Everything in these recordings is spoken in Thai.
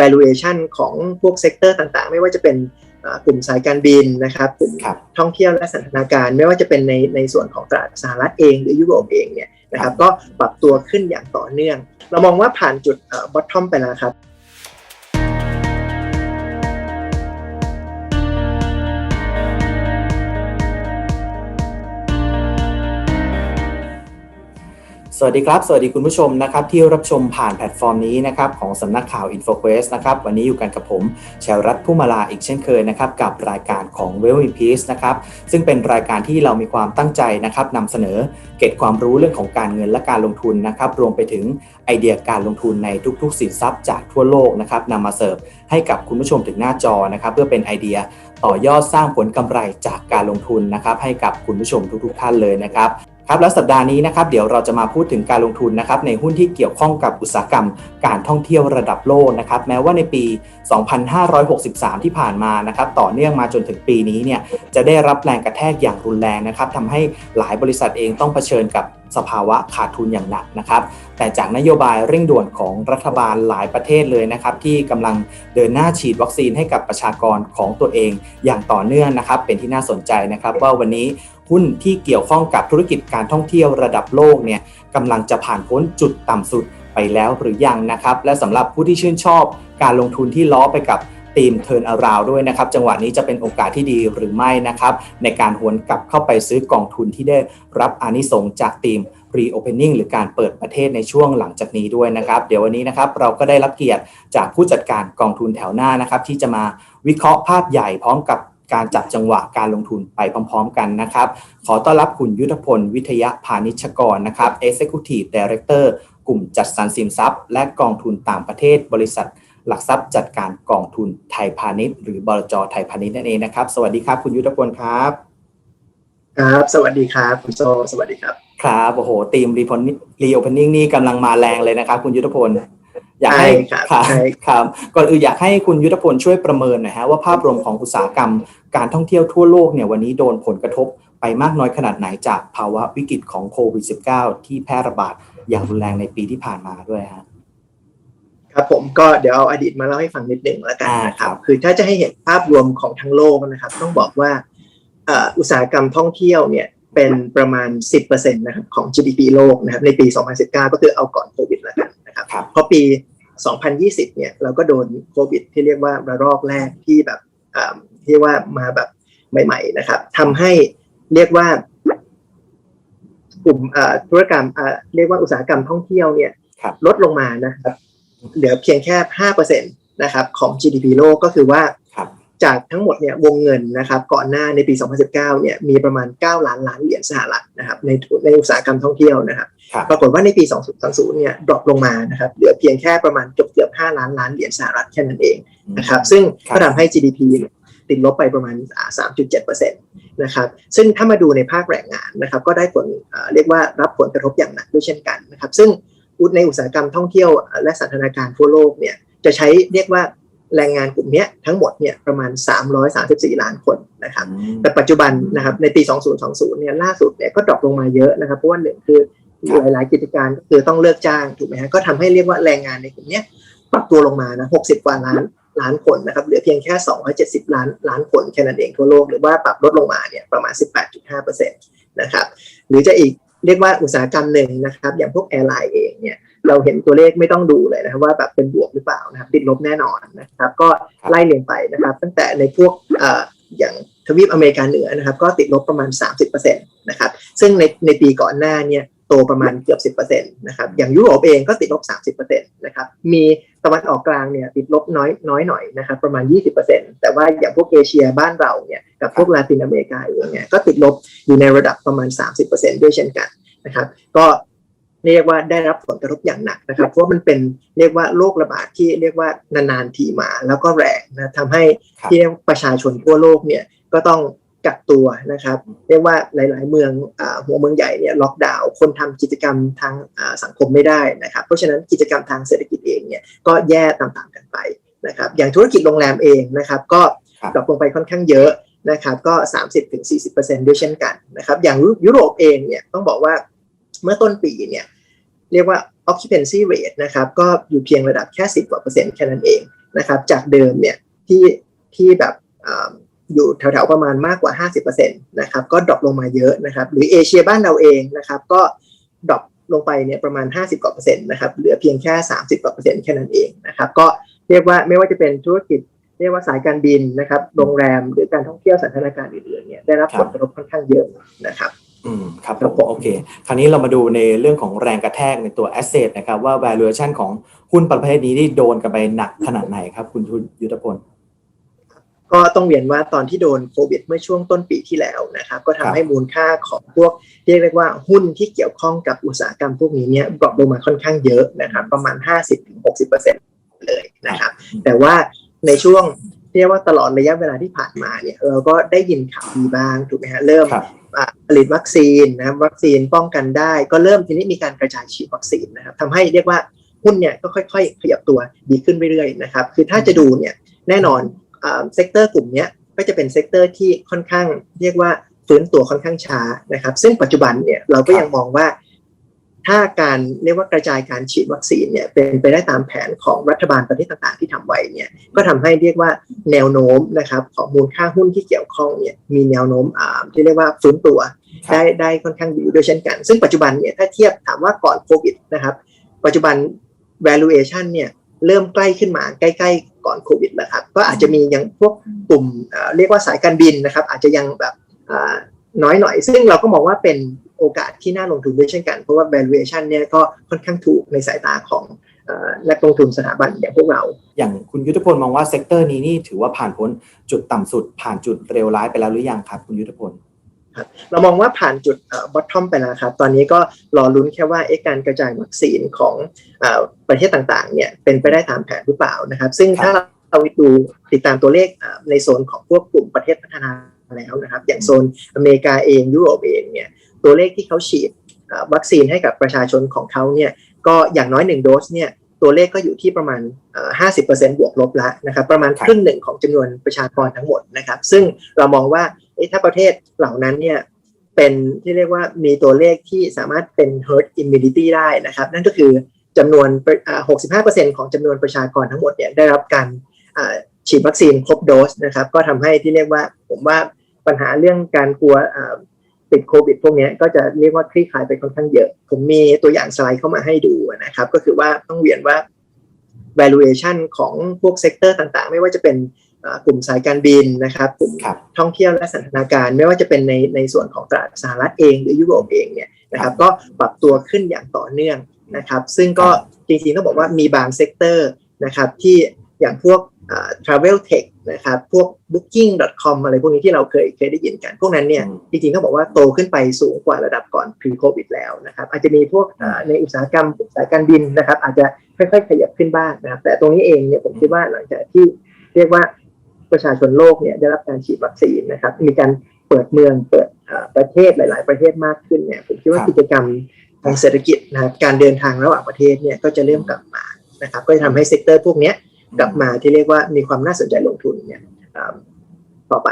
valuation ของพวกเซกเตอร์ต่างๆ ไม่ว่าจะเป็นกลุ่มสายการบินนะครับกลุ่มท่องเที่ยวและสันทนาการ ไม่ว่าจะเป็นในในส่วนของตลาดสหรัฐเองหรือยุโรปเองเนี่ยนะครับก็ปรับตัวขึ้นอย่างต่อเนื่อง เรามองว่าผ่านจุด bottom ไปแล้วครับ สวัสดีครับ สวัสดีคุณผู้ชมนะครับที่รับชมผ่านแพลตฟอร์มนี้นะครับของสำนักข่าว InfoQuest นะครับวันนี้อยู่กันกับผมชวรัตผู้มาลาอีกเช่นเคยนะครับกับรายการของ w e l l in Peace นะครับซึ่งเป็นรายการที่เรามีความตั้งใจนะครับนำเสนอเก็บความรู้เรื่องของการเงินและการลงทุนนะครับรวมไปถึงไอเดียการลงทุนในทุกๆสินทรัพย์จากทั่วโลกนะครับนำมาเสิร์ฟให้กับคุณผู้ชมถึงหน้าจอนะครับเพื่อเป็นไอเดียต่อยอดสร้างผลกำไรจากการลงทุนนะครับให้กับคุณผู้ชมทุกๆท่านเลยนะครับ ครับแล้วสัปดาห์นี้นะครับเดี๋ยวเราจะมาพูดถึงการลงทุนนะครับในหุ้นที่เกี่ยวข้องกับอุตสาหกรรม การท่องเที่ยวระดับโลกนะครับแม้ว่าในปี 2563 ที่ผ่านมานะครับต่อเนื่องมาจนถึงปีนี้เนี่ยจะได้รับแรงกระแทกอย่างรุนแรงนะครับทำให้หลายบริษัทเองต้องเผชิญกับสภาวะขาดทุนอย่างหนักนะครับแต่จากนโยบายเร่งด่วนของรัฐบาลหลายประเทศเลยนะครับที่กำลังเดินหน้าฉีดวัคซีนให้กับประชากรของตัวเองอย่างต่อเนื่องนะครับเป็นที่น่าสนใจนะครับว่าวันนี้ หุ้นที่เกี่ยวข้องกับธุรกิจการท่องเที่ยวระดับโลกเนี่ยกำลังจะผ่านพ้นจุดต่ำสุดไปแล้วหรือยังนะครับ และสำหรับผู้ที่ชื่นชอบการลงทุนที่ล้อไปกับทีม Turn Around ด้วยนะครับ จังหวะนี้จะเป็นโอกาสที่ดีหรือไม่นะครับ ในการหวนกลับเข้าไปซื้อกองทุนที่ได้รับอานิสงจากทีม Reopening หรือการเปิดประเทศในช่วงหลังจากนี้ด้วยนะครับ เดี๋ยววันนี้นะครับเราก็ได้รับเกียรติจากผู้จัดการกองทุนแถวหน้านะครับ ที่จะมาวิเคราะห์ภาพใหญ่พร้อมกับ การจับจังหวะการลงทุนไปพร้อม ๆ กันนะครับ ขอต้อนรับคุณยุทธพล วิทยาพานิชกรนะครับ Executive Director กลุ่มจัดสรรสินทรัพย์ และกองทุนต่างประเทศ บริษัท หลักทรัพย์จัดการกองทุนไทยพาณิชย์หรือบลจไทยพาณิชย์นั่นเองนะครับ สวัสดีครับ คุณยุทธพลครับครับ สวัสดีครับคุณโซสวัสดีครับ ครับโอ้โหทีมรีพอนรีโอเพนนิ่งนี่กำลังมาแรงเลยนะครับ คุณยุทธพล อยากให้ครับครับก่อนอื่นอยากให้คุณยุทธพลช่วยประเมินหน่อยฮะว่าภาพรวมของอุตสาหกรรม การท่องเที่ยวทั่วโลกเนี่ยวันนี้โดนผลกระทบไปมากน้อยขนาดไหนจากภาวะวิกฤตของโควิด -19 ที่แพร่ระบาดอย่างรุนแรงในปีที่ผ่านมาด้วยฮะครับผมก็เดี๋ยวเอาอดีตมาเล่าให้ฟังนิดหนึ่งแล้วกันนะครับคือถ้าจะให้เห็นภาพรวมของทั้งโลกนะครับ ต้องบอกว่าอุตสาหกรรมท่องเที่ยวเนี่ยเป็นประมาณ 10%นะครับของ GDP โลกนะครับในปี 2019 ก็คือเอาก่อนโควิดแล้วกัน นะครับเพราะปี 2020 เนี่ยเราก็โดนโควิด ที่เรียกว่าระลอกแรกที่แบบที่ว่ามาแบบใหม่ ๆ นะครับทำให้เรียกว่ากลุ่มธุรกรรมเรียกว่าอุตสาหกรรมท่องเที่ยวเนี่ยลดลงมานะครับ เหลือเพียงแค่ห้าเปอร์เซ็นตนะครับของ GDP โลกก็คือว่า จากทั้งหมดเนี่ยวงเงินนะครับก่อนหน้าในปี 2019เนี่ยมีประมาณ 9 ล้านล้านเหรียญสหรัฐนะครับในในอุตสาหกรรมท่องเที่ยวนะครับปรากฏว่าในปี 2020เนี่ยดรอปลงมานะครับเหลือเพียงแค่ประมาณเกือบเกือบ5ล้านล้านเหรียญสหรัฐแค่นั้นเองนะครับซึ่งก็ทำให้ GDP ติดลบไปประมาณ 3.7%นะครับ ซึ่งถ้ามาดูในภาคแรงงานนะครับ ก็ได้ผลเรียกว่ารับผลกระทบอย่างหนักด้วยเช่นกันนะครับ ซึ่งในอุตสาหกรรมท่องเที่ยวและสันทนาการทั่วโลกเนี่ยจะใช้เรียกว่า แรงงานกลุ่มนี้ทั้งหมดเนี่ยประมาณ 334 ล้านคนนะครับ แต่ปัจจุบันนะครับในปี 2020 เนี่ยล่าสุดเนี่ยก็ดรอปลงมาเยอะนะครับ เพราะว่าหนึ่งคือหลาย ๆ กิจการก็คือต้องเลิกจ้างถูกไหมฮะก็ทำให้เรียกว่าแรงงานในกลุ่มนี้ปรับตัวลงมานะ 60 กว่าล้านล้านคนนะครับเหลือเพียงแค่ 270 ล้านล้านคนแค่นั้นเองทั่วโลกหรือว่าปรับลดลงมาเนี่ยประมาณ 18.5%นะครับหรือจะอีกเรียกว่าอุตสาหกรรมหนึ่งนะครับ อย่างพวกแอร์ไลน์เองเนี่ย เราเห็นตัวเลขไม่ต้องดูเลยนะครับว่าแบบเป็นบวกหรือเปล่านะครับติดลบแน่นอนนะครับ ก็ไล่เรียงไปนะครับ ตั้งแต่ในพวกอย่างทวีปอเมริกาเหนือนะครับ ก็ติดลบประมาณ 30%นะครับซึ่งในในปีก่อนหน้าเนี่ยโตประมาณเกือบ 10%นะครับอย่างยุโรปเองก็ติดลบ 30%นะครับมีตะวันออกกลางเนี่ยติดลบน้อยน้อยหน่อยนะครับประมาณ 20%แต่ว่าอย่างพวกเอเชียบ้านเราเนี่ยกับพวกลาตินอเมริกาเองเนี่ยก็ติดลบอยู่ในระดับประมาณ 30%ด้วยเช่นกันนะครับก็ เรียกว่าได้รับผลกระทบอย่างหนักนะครับ เพราะมันเป็นเรียกว่าโรคระบาดที่เรียกว่านานๆทีมา แล้วก็แรงนะทำให้ที่ประชาชนทั่วโลกเนี่ยก็ต้องกักตัวนะครับ เรียกว่าหลาย ๆ เมืองอหัวเมืองใหญ่เนี่ยล็อกดาวน์คนทำกิจกรรมทางสังคมไม่ได้นะครับ เพราะฉะนั้นกิจกรรมทางเศรษฐกิจเองเนี่ยก็แย่ต่างๆกันไปนะครับ อย่างธุรกิจโรงแรมเองนะครับ ก็ดรอปลงไปค่อนข้างเยอะนะครับ ก็ 30-40%ด้วยเช่นกันนะครับ อย่างยุโรปเองเนี่ยต้องบอกว่า เมื่อต้นปีเนี่ยเรียกว่า occupancy rate นะครับก็อยู่เพียงระดับแค่ 10กว่าเปอร์เซ็นต์แค่นั้นเองนะครับจากเดิมเนี่ยที่ที่แบบออยู่แถวๆประมาณมากกว่า 50%นะครับก็ดรอปลงมาเยอะนะครับหรือเอเชียบ้านเราเองนะครับก็ดรอปลงไปเนี่ยประมาณ 50กว่าเปอร์เซ็นต์นะครับเหลือเพียงแค่ 30กว่าเปอร์เซ็นต์แค่นั้นเองนะครับก็เรียกว่าไม่ว่าจะเป็นธุรกิจ เรียกว่าสายการบินนะครับโรงแรมหรือการท่องเที่ยวสันทนาการอื่นๆเนี่ยได้รับผลกระทบค่อนข้างเยอะนะครับ อืมครับครับผผมมโอเค คราวนี้เรามาดูในเรื่องของแรงกระแทกในตัว asset นะครับ ว่า valuation ของหุ้นประเภทนี้ที่โดนกันไปหนักขนาดไหนครับ คุณยุทธพล ก็ต้องเรียนว่าตอนที่โดนโควิดเมื่อช่วงต้นปีที่แล้วนะครับ ก็ครัทำบให้มูลค่าของพวกที่เรียกว่าหุ้นที่เกี่ยวข้องกับอุตสาหกรรมพวกนี้เนี่ยดรอปลงมาค่อนข้างเยอะนะครับ ประมาณ 50-60%เลยนะครับ แต่ว่าในช่วงเรียกว่าตลอดระยะเวลาที่ผ่านมาเนี่ยเราก็ได้ยินข่าวดีบ้างถูกไหมฮะเริ่มครับอะ ผลิตวัคซีนนะครับวัคซีนป้องกันได้ ก็เริ่มทีนี้มีการกระจายฉีดวัคซีนนะครับทำให้เรียกว่าหุ้นเนี่ยก็ค่อยๆ ขยับตัวดีขึ้นเรื่อยๆนะครับคือถ้าจะดูเนี่ยแน่นอนอ่าเซกเตอร์กลุ่มนี้ก็จะเป็นเซกเตอร์ที่ค่อนข้างเรียกว่าฟื้นตัวค่อนข้างช้านะครับ ซึ่งปัจจุบันเนี่ยเราก็ยังมองว่า ถ้าการเรียกว่ากระจายการฉีดวัคซีนเนี่ยเป็นไปได้ตามแผนของรัฐบาลประเทศต่างๆ ที่ทำไว้เนี่ยก็ทำให้เรียกว่าแนวโน้มนะครับของมูลค่าหุ้นที่เกี่ยวข้องเนี่ยมีแนวโน้มอ่าที่เรียกว่าฟื้นตัวครับได้ได้ค่อนข้างดีด้วยเช่นกัน ซึ่งปัจจุบันเนี่ยถ้าเทียบถามว่าก่อนโควิดนะครับปัจจุบัน valuation เนี่ยเริ่มใกล้ขึ้นมาใกล้ๆ ก่อนโควิดแล้วครับก็อาจจะมียังพวกกลุ่มเอ่อเรียกว่าสายการบินนะครับอาจจะยังแบบอ่าน้อยหน่อย ซึ่งเราก็มองว่าเป็น โอกาสที่น่าลงทุนด้วยเช่นกัน เพราะว่า valuation เนี่ยก็ค่อนข้างถูกในสายตาของเอ่อนักลงทุนสถาบันอย่างพวกเรา อย่างคุณยุทธพลมองว่าเซกเตอร์นี้นี่ถือว่าผ่านพ้นจุดต่ำสุด ผ่านจุดเร็วร้ายไปแล้วหรือยังครับคุณยุทธพลเรามองว่าผ่านจุดบอททอมไปแล้วครับ ตอนนี้ก็รอลุ้นแค่ว่าเอ๊ะการกระจายวัคซีนของเออประเทศต่างๆเนี่ยเป็นไปได้ตามแผนหรือเปล่านะครับ ซึ่งครับถ้าเราดูติดตามตัวเลขเอ่อในโซนของพวกกลุ่มประเทศพัฒนาแล้วนะครับ อย่างโซนอเมริกาเองยุโรปเองเนี่ย ตัวเลขที่เขาฉีดเอ่อวัคซีนให้กับประชาชนของเขาเนี่ยก็อย่างน้อย1โดสเนี่ยตัวเลขก็อยู่ที่ประมาณเอ่อ50%บวกลบแล้วนะครับประมาณครับครึ่งหนึ่งของจำนวนประชากรทั้งหมดนะครับ ซึ่งเรามองว่าเอ๊ะถ้าประเทศเหล่านั้นเนี่ยเป็นที่เรียกว่ามีตัวเลขที่สามารถเป็น herd immunity ได้นะครับ นั่นก็คือจำนวนอ่า65%ของจำนวนประชากรทั้งหมดเนี่ยได้รับการอ่าฉีดวัคซีนครบโดสนะครับ ก็ทำให้ที่เรียกว่าผมว่าปัญหาเรื่องการกลัวอ่า ติดโควิดพวกเนี้ยก็จะเรียกว่าคลี่คลายไปค่อนข้างเยอะ ผมมีตัวอย่างสไลด์เข้ามาให้ดูนะครับ ก็คือว่าต้องเรียนว่า valuation ของพวกเซกเตอร์ต่างๆ ไม่ว่าจะเป็นอ่ากลุ่มสายการบินนะครับกลุ่มครับท่องเที่ยวและสันทนาการ ไม่ว่าจะเป็นในในส่วนของตลาดสหรัฐเองหรือยุโรปเองเนี่ยนะครับ ก็ปรับตัวขึ้นอย่างต่อเนื่องนะครับ ซึ่งก็จริงๆต้องบอกว่ามีบางเซกเตอร์นะครับที่อย่างพวกอ่า travel tech นะครับ พวก booking.com อะไรพวกนี้ที่เราเคยเคยได้ยินกัน พวกนั้นเนี่ยอืมจริงๆต้องบอกว่าโตขึ้นไปสูงกว่าระดับก่อน pre covid แล้วนะครับ อาจจะมีพวกอ่าในอุตสาหกรรมสายการบินนะครับ อาจจะค่อยๆ ขยับขึ้นบ้างนะครับ แต่ตรงนี้เองเนี่ยผมคิดว่าหลังจากที่เรียกว่าประชาชนโลกเนี่ยได้รับการฉีดวัคซีนนะครับ มีการเปิดเมืองเปิดเอ่อประเทศหลาย ๆ ประเทศมากขึ้นเนี่ยผมคิดว่าครับกิจกรรมทางเศรษฐกิจนะครับการเดินทางระหว่างประเทศเนี่ยก็จะเริ่มกลับมานะครับก็จะทำให้เซกเตอร์พวกเนี้ย กลับมาที่เรียกว่ามีความน่าสนใจลงทุนเนี่ยอ่าต่อไป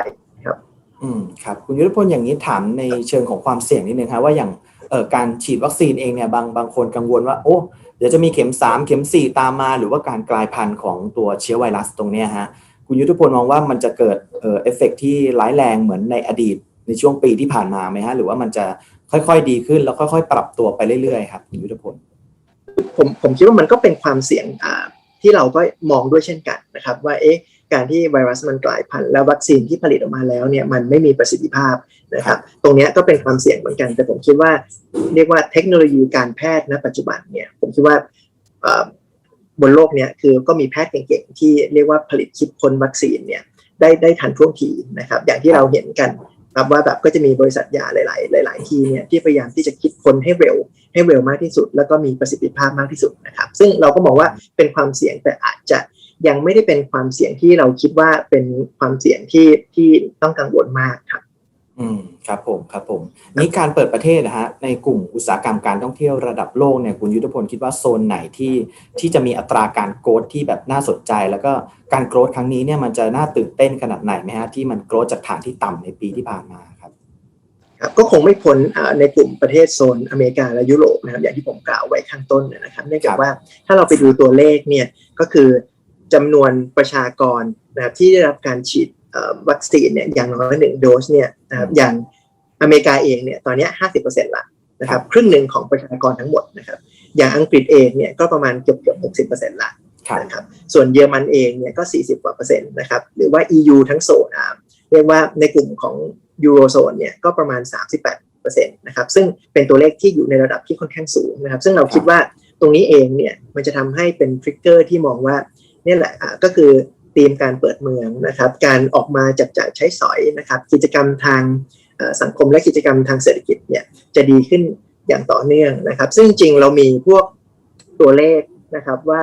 ครับ อืมครับ คุณยุทธพลอย่างนี้ถามในเชิงของความเสี่ยงนิดนึงครับว่าอย่างเอ่อการฉีดวัคซีนเองเนี่ยบางบางคนกังวลว่าโอ้เดี๋ยวจะมีเข็ม 3 เข็ม 4 ตามมา หรือว่าการกลายพันธุ์ของตัวเชื้อไวรัสตรงเนี้ยฮะคุณยุทธพลมองว่ามันจะเกิดเอ่อเอฟเฟกที่ร้ายแรงเหมือนในอดีตในช่วงปีที่ผ่านมาไหมฮะหรือว่ามันจะค่อยๆ ดีขึ้นแล้วค่อยๆ ปรับตัวไปเรื่อยๆครับคุณยุทธพลผมผมคิดว่ามันก็เป็นความเสี่ยงอ่า ที่เราก็มองด้วยเช่นกันนะครับ ว่าเอ๊ะการที่ไวรัสมันกลายพันธุ์แล้ววัคซีนที่ผลิตออกมาแล้วเนี่ยมันไม่มีประสิทธิภาพนะครับตรงนี้ก็เป็นความเสี่ยงเหมือนกัน แต่ผมคิดว่าเรียกว่าเทคโนโลยีการแพทย์ณปัจจุบันเนี่ยผมคิดว่าบนโลกเนี่ยคือก็มีแพทย์เก่งๆที่เรียกว่าผลิตคิดค้นวัคซีนเนี่ยได้ได้ทันท่วงทีนะครับอย่างที่เราเห็นกันครับว่าแบบก็จะมีบริษัทยาหลาย ๆ หลาย ๆ ที่เนี่ยที่พยายามที่จะคิดค้นให้เร็ว ให้เร็วมากที่สุด แล้วก็มีประสิทธิภาพมากที่สุดนะครับ ซึ่งเราก็มองว่าเป็นความเสี่ยงแต่อาจจะยังไม่ได้เป็นความเสี่ยงที่เราคิดว่าเป็นความเสี่ยงที่ที่ต้องกังวลมากครับ อืมครับผมครับผมนี่การเปิดประเทศนะฮะในกลุ่มอุตสาหกรรมการท่องเที่ยวระดับโลกเนี่ยคุณยุทธพลคิดว่าโซนไหนที่ที่จะมีอัตราการโกรธที่แบบน่าสนใจ แล้วก็การโกรธครั้งนี้เนี่ยมันจะน่าตื่นเต้นขนาดไหนไหมฮะที่มันโกรธจากฐานที่ต่ำในปีที่ผ่านมา ครับครับก็คงไม่พ้นอ่าในกลุ่มประเทศโซนอเมริกาและยุโรปนะครับอย่างที่ผมกล่าวไว้ข้างต้นนะครับเนื่องจากว่าถ้าเราไปดูตัวเลขเนี่ยก็คือจำนวนประชากรนะครับที่ได้รับการฉีดเอ่อวัคซีนเนี่ยอย่างน้อยหนึ่งโดสเนี่ยนะครับอย่างอเมริกาเองเนี่ยตอนเนี้ห้าสิบเปอร์เซ็นต์ละนะครับครึ่งหนึ่งของประชากรทั้งหมดนะครับอย่างอังกฤษเองเนี่ยก็ประมาณเกือบเกือบหกสิบเปอร์เซ็นต์ละครับนะครับส่วนเยอรมันเองเนี่ยก็40กว่าเปอร์เซ็นต์นะครับหรือว่า EU ทั้งโซนอะ เรียกว่าในกลุ่มของยูโรโซนเนี่ยก็ประมาณ 38เปอร์เซ็นต์นะครับซึ่งเป็นตัวเลขที่อยู่ในระดับที่ค่อนข้างสูงนะครับ ซึ่งเราคิดว่าตรงนี้เองเนี่ยมันจะทำให้เป็นทริกเกอร์ที่มองว่าเนี่ยแหละะก็คือธีมการเปิดเมืองนะครับการออกมาจับจ่ายใช้สอยนะครับกิจกรรมทางสังคมและกิจกรรมทางเศรษฐกิจเนี่ยจะดีขึ้นอย่างต่อเนื่องนะครับ ซึ่งจริงเรามีพวกตัวเลขนะครับว่า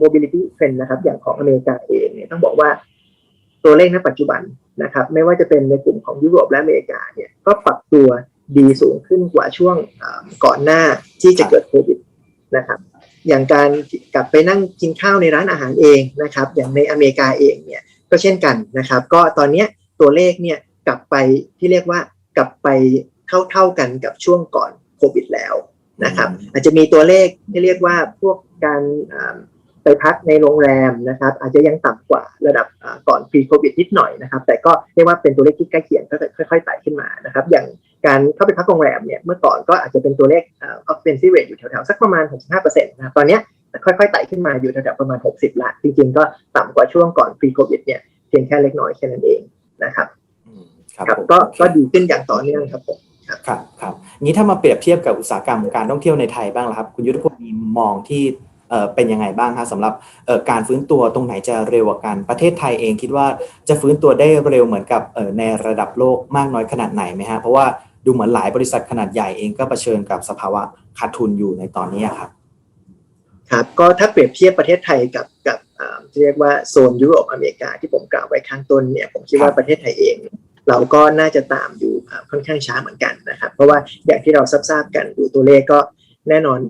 mobility trend นะครับอย่างของอเมริกาเองเนี่ยต้องบอกว่าตัวเลขณปัจจุบัน นะครับไม่ว่าจะเป็นในกลุ่มของยุโรปและอเมริกาเนี่ยก็ปรับตัวดีสูงขึ้นกว่าช่วงก่อนหน้าที่จะเกิดโควิดนะครับอย่างการกลับไปนั่งกินข้าวในร้านอาหารเองนะครับอย่างในอเมริกาเองเนี่ยก็เช่นกันนะครับ ก็ตอนนี้ตัวเลขเนี่ยกลับไปที่เรียกว่ากลับไปเท่าเท่าๆกันกับช่วงก่อนโควิดแล้วนะครับอาจจะมีตัวเลขที่เรียกว่าพวกการ ไปพักในโรงแรมนะครับ อาจจะยังต่ำกว่าระดับอ่าก่อน pre covid นิดหน่อยนะครับ แต่ก็เรียกว่าเป็นตัวเลขที่ใกล้เคียงก็ค่อยๆไต่ขึ้นมานะครับ อย่างการเข้าไปพักโรงแรมเนี่ยเมื่อก่อนก็อาจจะเป็นตัวเลขอ่า occupancy rate อยู่แถวๆสักประมาณ 65%นะครับตอนเนี้ยค่อยๆไต่ขึ้นมาอยู่แถวๆประมาณ 60ละจริงๆก็ต่ำกว่าช่วงก่อน pre covid เนี่ยเพียงแค่เล็กน้อยแค่นั้นเองนะครับอืมครับครับผมก็ก็ดีขึ้นอย่างต่อเนื่องครับผมครับครับงี้ถ้ามาเปรียบเทียบกับอุตสาหกรรมการท่องเที่ยวในไทยบ้างล่ะครับ คุณยุทธพลมีมองที่ เป็นยังไงบ้างคะสำหรับการฟื้นตัวตรงไหนจะเร็วกว่ากัน ประเทศไทยเองคิดว่าจะฟื้นตัวได้เร็วเหมือนกับในระดับโลกมากน้อยขนาดไหนไหมฮะเพราะว่าดูเหมือนหลายบริษัทขนาดใหญ่เองก็เผชิญกับสภาวะขาดทุนอยู่ในตอนนี้ครับครับก็ถ้าเปรียบเทียบประเทศไทยกับกับเรียกว่าโซนยุโรปอเมริกาที่ผมกล่าวไว้ข้างต้นเนี่ยผมคิดว่าประเทศไทยเอง เราก็น่าจะตามอยู่ค่อนข้างช้าเหมือนกันนะครับ เพราะว่าอย่างที่เราทราบกันดูตัวเลขก็แน่นอน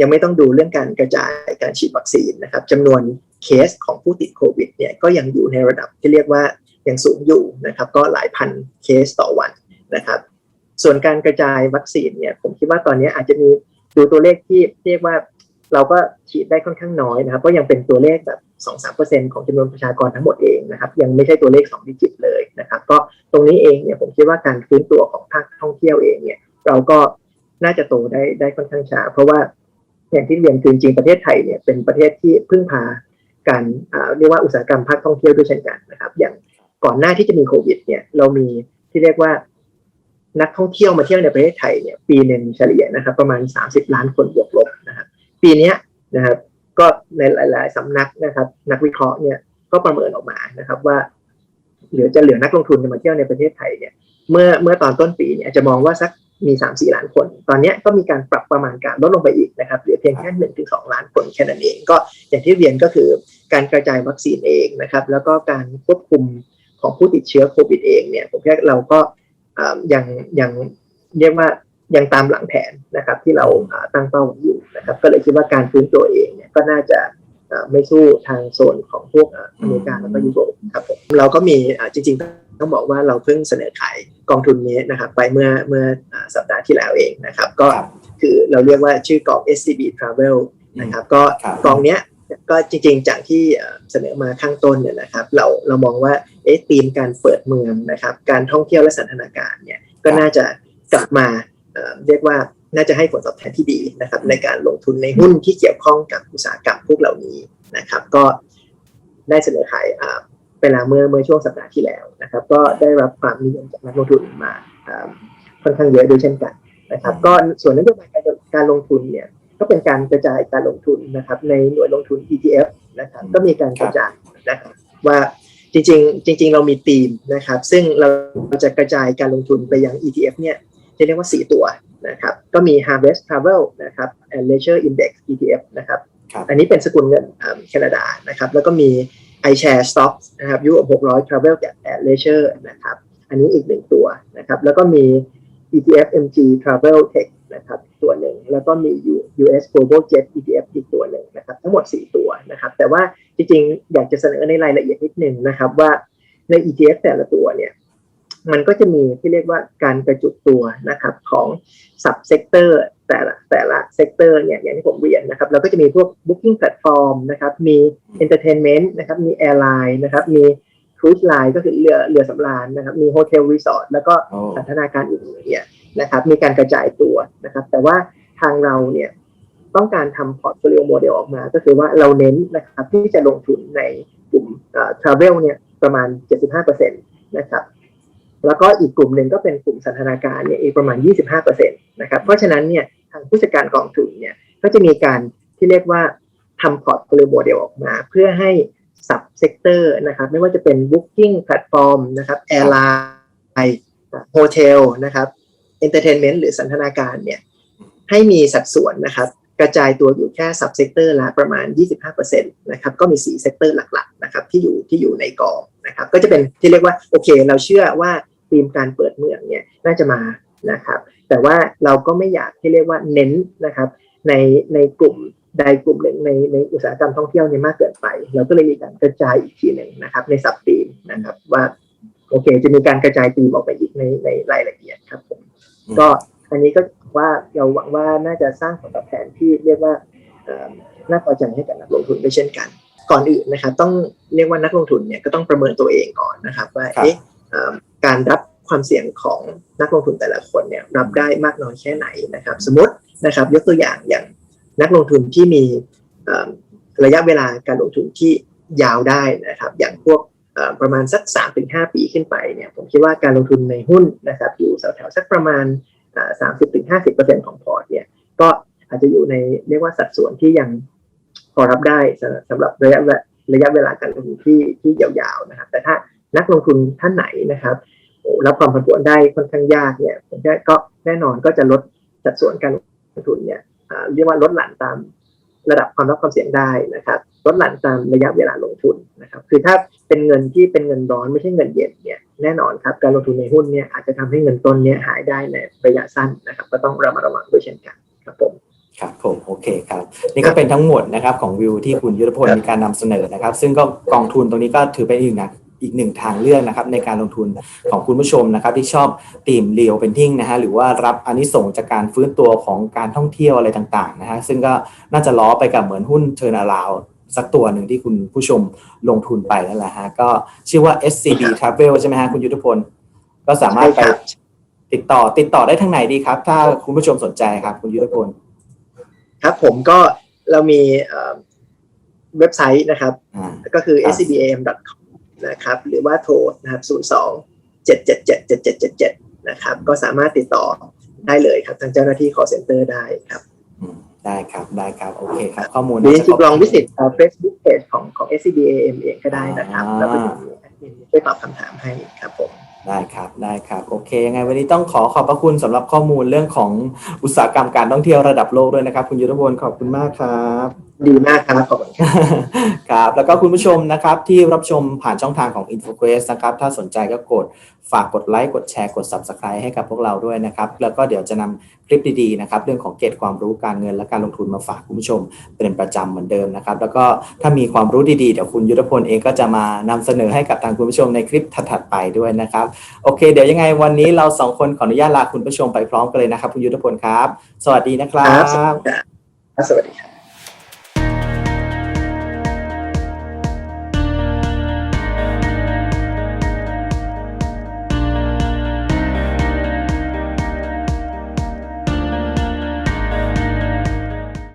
ยังไม่ต้องดูเรื่องการกระจายการฉีดวัคซีนนะครับจำนวนเคสของผู้ติดโควิดเนี่ยก็ยังอยู่ในระดับที่เรียกว่ายังสูงอยู่นะครับก็หลายพันเคสต่อวันนะครับ ส่วนการกระจายวัคซีนเนี่ยผมคิดว่าตอนนี้อาจจะมีดูตัวเลขที่เรียกว่าเราก็ฉีดได้ค่อนข้างน้อยนะครับ ก็ยังเป็นตัวเลขแบบ2-3%ของจำนวนประชากรทั้งหมดเองนะครับ ยังไม่ใช่ตัวเลข2ดิจิตเลยนะครับ ก็ตรงนี้เองเนี่ยผมคิดว่าการฟื้นตัวของภาคท่องเที่ยวเองเนี่ย เราก็น่าจะโตได้ได้ค่อนข้างช้า เพราะว่า อย่างที่เรียนคือจริงประเทศไทยเนี่ยเป็นประเทศที่พึ่งพาการเรียกว่าอุตสาหกรรมภาคท่องเที่ยวด้วยเช่นกันนะครับ อย่างก่อนหน้าที่จะมีโควิดเนี่ยเรามีที่เรียกว่านักท่องเที่ยวมาเที่ยวในประเทศไทยเนี่ยปีหนึ่งเฉลี่ยนะครับประมาณ 30 ล้านคนบวกลบนะครับปีนี้นะครับก็ในหลาย ๆสำนักนะครับ นักวิเคราะห์เนี่ยก็ประเมินออกมานะครับว่าเหลือจะเหลือนักลงทุนมาเที่ยวในประเทศไทยเนี่ยเมื่อเมื่อตอนต้นปีเนี่ยจะมองว่าสัก มี 3 4 ล้านคน ตอนนี้ก็มีการปรับประมาณการลดลงไปอีกนะครับเหลือเพียงแค่1ถึง2ล้านคนแค่นั้นเอง ก็อย่างที่เรียนก็คือการกระจายวัคซีนเองนะครับแล้วก็การควบคุมของผู้ติดเชื้อโควิดเองเนี่ยผมคิดว่เราก็อ่ายังยังเรียกว่ายังตามหลังแผนนะครับที่เราตั้งเป้าอยู่นะครับก็เลยคิดว่าการฟื้นตัวเองเนี่ยก็น่าจะ ไม่สู้ทางโซนของพวกอ่าอเมริกาแล้วก็ยุโรปครับผมเราก็มีอ่าจริงๆ ต้องบอกว่าเราเพิ่งเสนอขายกองทุนนี้นะครับไปเมื่อเมื่ออ่าสัปดาห์ที่แล้วเองนะครับ ก็ครับคือเราเรียกว่าชื่อกอง SCB Travel นะครับก็ครับกองเนี้ยก็จริงๆ จากที่เอ่อเสนอมาข้างต้นเนี่ยนะครับ เราเรามองว่าเอ๊ะธีมการเปิดเมืองนะครับ การท่องเที่ยวและสันทนาการเนี่ยก็น่าจะกลับมาเอ่อเรียกว่า น่าจะให้ผลตอบแทนที่ดีนะครับในการลงทุนในหุ้นที่เกี่ยวข้องกับอุตสาหกรรมพวกเหล่านี้นะครับ ก็ได้เสนอขายไปแล้วเมื่อเมื่อช่วงสัปดาห์ที่แล้วนะครับ ก็ได้รับความนิยมจากนักลงทุนมาค่อนข้างเยอะด้วยเช่นกันนะครับ ก็ส่วนนโยบายการการลงทุนเนี่ยก็เป็นการกระจายการลงทุนนะครับ ในหน่วยลงทุน ETF นะครับก็มีการกระจายนะครับว่าจริงๆ จริง ๆ เรามีธีมนะครับ ซึ่งเราจะกระจายการลงทุนไปยัง ETF เนี่ยจะเรียกว่า 4 ตัว นะครับก็มี Harvest Travel นะครับ and Leisure Index ETF นะครับครับอันนี้เป็นสกุลเงินอ่าแคนาดานะครับแล้วก็มี iShare Stocks นะครับยุโรป600 Travel and Leisure นะครับอันนี้อีกหนึ่งตัวนะครับแล้วก็มี ETF MG Travel Tech นะครับตัวหนึ่งแล้วก็มี U- US Global Jet ETF อีกตัวหนึ่งนะครับทั้งหมด 4 ตัวนะครับแต่ว่าจริงๆ อยากจะเสนอในรายละเอียดนิดนึงนะครับว่าใน ETF แต่ละตัวเนี่ย มันก็จะมีที่เรียกว่าการกระจุกตัวนะครับของ sub sector แแต่ละแต่ละเซกเตอร์เนี่ยอย่างที่ผมเรียนนะครับเราก็จะมีพวก booking platform นะครับมี entertainment นะครับมี airline นะครับมี cruise line ก็คือเรือเรือสำราญนะครับมี hotel resort แล้วก็โอ้สันทนาการอื่นๆเนี่ยนะครับมีการกระจายตัวนะครับแต่ว่าทางเราเนี่ยต้องการทำ portfolio model ออกมา ก็คือว่าเราเน้นนะครับที่จะลงทุนในกลุ่มเอ่อ travel เนี่ยประมาณ 75%นะครับ แล้วก็อีกกลุ่มหนึ่งก็เป็นกลุ่มสันทนาการเนี่ยอีกประมาณ 25%นะครับเพราะฉะนั้นเนี่ยทางผู้จัดการกองทุนเนี่ยก็จะมีการที่เรียกว่าทำ portfolio model ออกมา เพื่อให้ sub sector นะครับไม่ว่าจะเป็น booking platform นะครับ airline โฮเทลนะครับ entertainment หรือสันทนาการเนี่ยให้มีสัดส่วนนะครับกระจายตัวอยู่แค่ sub sector ละประมาณ 25%นะครับก็มี4 sector หลักๆนะครับที่อยู่ที่อยู่ในกองนะครับก็จะเป็นที่เรียกว่าโอเค เราเชื่อว่า ธีมการเปิดเมืองเนี่ยน่าจะมานะครับ แต่ว่าเราก็ไม่อยากที่เรียกว่าเน้นนะครับ ในในกลุ่มใดกลุ่มหนึ่งในในอุตสาหกรรมท่องเที่ยวเนี่ยมากเกินไป เราก็เลยมีการกระจายอีกทีหนึ่งนะครับ ในสับธีมนะครับว่าโอเค จะมีการกระจายธีมออกไปอีกในในรายละเอียดครับผมอืมก็อันนี้ก็ว่าเราหวังว่าน่าจะสร้างผลตอบแทนที่เรียกว่าเอ่อน่าพอใจให้กับนักลงทุนด้วยเช่นกัน ก่อนอื่นนะครับ ต้องเรียกว่านักลงทุนเนี่ยก็ต้องประเมินตัวเองก่อนนะครับ ว่าครับเอ๊ะเอ่อ การรับความเสี่ยงของนักลงทุนแต่ละคนเนี่ยรับได้มากน้อยแค่ไหนนะครับ สมมตินะครับยกตัวอย่างอย่างนักลงทุนที่มีระยะเวลาการลงทุนที่ยาวได้นะครับ อย่างพวกประมาณสัก 3-5 ปีขึ้นไปเนี่ยผมคิดว่าการลงทุนในหุ้นนะครับ อยู่แถวๆสักประมาณสามสิบถึงห้าสิบเปอร์เซ็นของพอร์ตเนี่ยก็อาจจะอยู่ในเรียกว่าสัดส่วนที่ยังพอรับได้สำหรับสำหรับระยะเวลาระยะเวลาการลงทุนที่ที่ยาวๆนะครับ แต่ถ้า นักลงทุนท่านไหนนะครับรับความผันผวนได้ค่อนข้างยากเนี่ยผมก็แน่นอนก็จะลดสัดส่วนการลงทุนเนี่ยเรียกว่าลดหลั่นตามระดับความรับความเสี่ยงได้นะครับลดหลั่นตามระยะเวลาลงทุนนะครับคือถ้าเป็นเงินที่เป็นเงินร้อนไม่ใช่เงินเย็นเนี่ยแน่นอนครับการลงทุนในหุ้นเนี่ยอาจจะทำให้เงินต้นเนี่ยหายได้ในระยะสั้นนะครับ ก็ต้องระมัดระวังด้วยเช่นกันครับผมครับผมโอเคครับนี่ก็เป็นทั้งหมดนะครับของวิวที่คุณยุทธพลมีการนำเสนอนะครับ ซึ่งก็กองทุนตรงนี้ก็ถือเป็นอีกนะ อีกหนึ่งทางเลือกนะครับในการลงทุนของคุณผู้ชมนะครับ ที่ชอบตีมเรียวเป็นทิ้งนะฮะหรือว่ารับอานิสงส์จากการฟื้นตัวของการท่องเที่ยวอะไรต่างๆนะฮะซึ่งก็น่าจะล้อไปกับเหมือนหุ้นเทอร์นาลาวสักตัวหนึ่งที่คุณผู้ชมลงทุนไปนั่นแหละฮะก็ชื่อว่า SCB Travel ใช่ไหมฮะคุณยุทธพล ก็สามารถไปใช่ครับติดต่อติดต่อได้ทางไหนดีครับ ถ้าคุณผู้ชมสนใจครับ คุณยุทธพลครับผมก็เรามีเอ่อเว็บไซต์นะครับอ่าก็คือครับ scbam.com นะครับหรือว่าโทรนะครับ02 777 7777นะครับก็สามารถติดต่อได้เลยครับทางเจ้าหน้าที่ call center ได้ครับอืมได้ครับได้ครับโอเคครับ ข้อมูลหรือจน่าจะริงๆลองคบวิสิตเฟซบุ๊กเพจของของ scbam เองก็ได้นะครับอ่าแล้วก็จะมีแอดมินช่วยตอบคำถามให้ครับผมได้ครับได้ครับโอเคยังไงวันนี้ต้องขอขอบพระคุณสำหรับข้อมูลเรื่องของอุตสาหกรรมการท่องเที่ยวระดับโลกด้วยนะครับ คุณยุทธพลขอบคุณมากครับ ดีมากครับขอบคุณครับครับ แล้วก็คุณผู้ชมนะครับที่รับชมผ่านช่องทางของ InfoQuest นะครับ ถ้าสนใจก็กดฝากกดไลค์ กดแชร์ กด Subscribe ให้กับพวกเราด้วยนะครับ แล้วก็เดี๋ยวจะนำคลิปดีๆนะครับ เรื่องของเกตความรู้การเงินและการลงทุนมาฝากคุณผู้ชมเป็นประจำเหมือนเดิมนะครับ แล้วก็ถ้ามีความรู้ดีๆ เดี๋ยวคุณยุทธพลเองก็จะมานำเสนอให้กับทางคุณผู้ชมในคลิปถัดๆไปด้วยนะครับ โอเค เดี๋ยวยังไงวันนี้เราสองคนขออนุญาตลาคุณผู้ชมไปพร้อมกันเลยนะครับคุณยุทธพลครับ สวัสดีนะครับครับสวัสดีครับ